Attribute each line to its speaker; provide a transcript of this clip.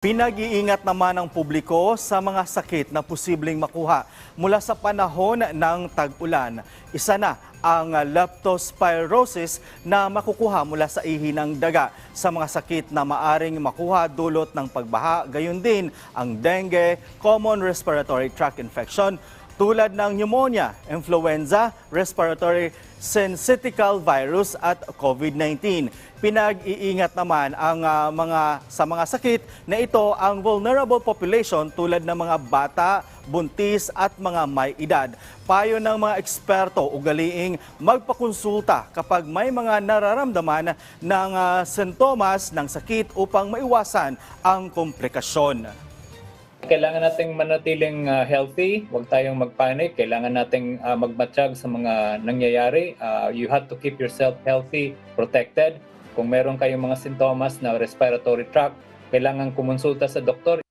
Speaker 1: Pinag-iingat naman ng publiko sa mga sakit na posibleng makuha mula sa panahon ng tag-ulan. Isa na ang leptospirosis na makukuha mula sa ihi ng daga sa mga sakit na maaring makuha dulot ng pagbaha. Gayon din ang dengue, common respiratory tract infection, tulad ng pneumonia, influenza, respiratory syncytial virus at COVID-19. Pinag-iingat naman ang ah, mga sa mga sakit na ito ang vulnerable population tulad ng mga bata, buntis at mga may edad. Payo ng mga eksperto ugaliing magpakonsulta kapag may mga nararamdaman ng ah, sintomas ng sakit upang maiwasan ang komplikasyon.
Speaker 2: Kailangan nating manatiling uh, healthy, huwag tayong magpanic, kailangan nating uh, magmatsyag sa mga nangyayari. Uh, you have to keep yourself healthy, protected. Kung meron kayong mga sintomas na respiratory tract, kailangan kumonsulta sa doktor.